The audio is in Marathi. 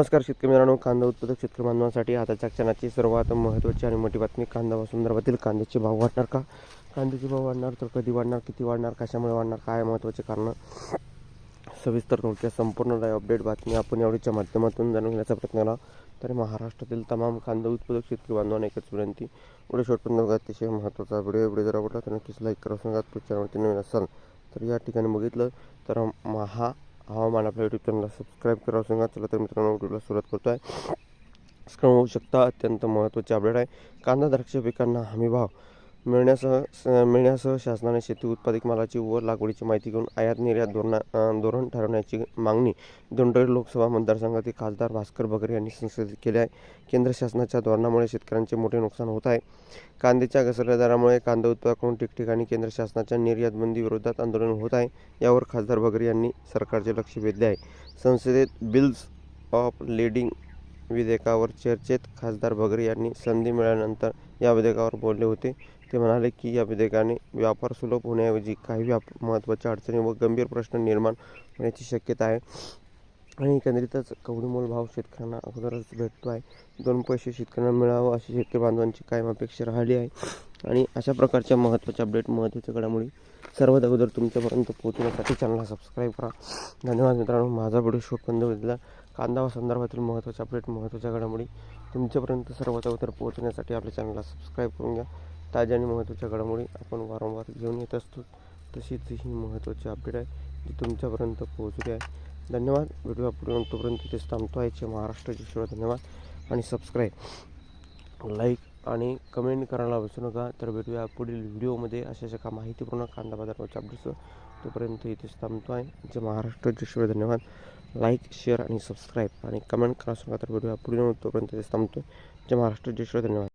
नमस्कार शेतकरी मित्रांनो कांदा उत्पादक शेतकरी बांधवांसाठी आताच्या क्षणाची सर्वात महत्त्वाची आणि मोठी बातमी कांदा व संदर्भातील कांद्याचे भाव वाढणार का? कांद्याचे भाव वाढणार तर कधी वाढणार किती वाढणार कशामुळे वाढणार काय महत्त्वाचे कारण? सविस्तर थोडक्यात संपूर्ण अपडेट बातमी आपण एवढीच्या माध्यमातून जाणून घेण्याचा प्रयत्न केला. तर महाराष्ट्रातील तमाम कांदा उत्पादक शेतकरी बांधवांना एकच विनंती व्हिडिओ शॉर्टपर्यंत अतिशय महत्त्वाचा व्हिडिओ व्हिडिओ जर आवडला तर नक्कीच लाईक करा. सांगा चॅनलवरती नवीन असाल तर या ठिकाणी बघितलं तर महा हवामान आपल्या यूट्यूब चॅनलला सबस्क्राईब करावं सांगा चला तर मित्रांनो व्हिडिओला सुरुवात करतो आहे स्क्रम होऊ शकता अत्यंत महत्त्वाची अपडेट आहे. कांदा द्राक्ष पिकांना हमी भाव मिळण्यासह स- मिळण्यासह शासनाने शेती उत्पादित मालाची व लागवडीची माहिती घेऊन आयात निर्यात धोरणा धोरण ठरवण्याची मागणी दोंडोरी लोकसभा मतदारसंघातील खासदार भास्कर बगरे यांनी संसदेत केली आहे. केंद्र शासनाच्या धोरणामुळे शेतकऱ्यांचे मोठे नुकसान होत आहे. कांद्याच्या घसरल्या दरामुळे कांदा उत्पादकांकडून ठिकठिकाणी केंद्र शासनाच्या निर्यातबंदी विरोधात आंदोलन होत आहे. यावर खासदार बगरे यांनी सरकारचे लक्ष वेधले आहे. संसदेत बिल्स ऑफ लेडिंग विधेयकावर चर्चेत खासदार बगरे यांनी संधी मिळाल्यानंतर या विधेयकावर बोलले होते. ते म्हणाले की या विधेयकाने व्यापार सुलभ होण्याऐवजी काही व्याप महत्त्वाच्या अडचणी व गंभीर प्रश्न निर्माण होण्याची शक्यता आहे. आणि एकंदरीतच कवडीमोल भाव शेतकऱ्यांना अगोदरच भेटतो आहे. दोन पैसे शेतकऱ्यांना मिळावं अशी शेतकरी बांधवांची कायम अपेक्षा राहिली आहे. आणि अशा प्रकारच्या महत्त्वाच्या अपडेट महत्त्वाच्या घडामोडी सर्वात अगोदर तुमच्यापर्यंत पोहोचण्यासाठी चॅनलला सबस्क्राईब करा. धन्यवाद मित्रांनो. माझा व्हिडिओ शोध बंद दिला कांदा व संदर्भातील महत्त्वाच्या अपडेट महत्त्वाच्या घडामोडी तुमच्यापर्यंत सर्वात अगोदर पोहोचण्यासाठी आपल्या चॅनलला सबस्क्राईब करून घ्या. ताज्या आणि महत्त्वाच्या घडामोडी आपण वारंवार घेऊन येत असतो. तशीच ही महत्त्वाची अपडेट आहे जी तुमच्यापर्यंत पोहोचली आहे. धन्यवाद. व्हिडिओ आपण तोपर्यंत तिथेच थांबतो. आहे महाराष्ट्राची शिवाय धन्यवाद. आणि सबस्क्राईब लाईक आणि कमेंट करायला विसरू नका. तर भेटूया पुढील व्हिडिओमध्ये. अशा अशा का माहितीपूर्ण कांदा बाजाराच्या अपडेट्स तोपर्यंत इथेच थांबतो आहे. जे महाराष्ट्राची शिवाय धन्यवाद. लाईक शेअर आणि सबस्क्राईब आणि कमेंट करा नका. तर भेटूया पुढील तोपर्यंत इथेच थांबतो जे महाराष्ट्राची शिवाय धन्यवाद.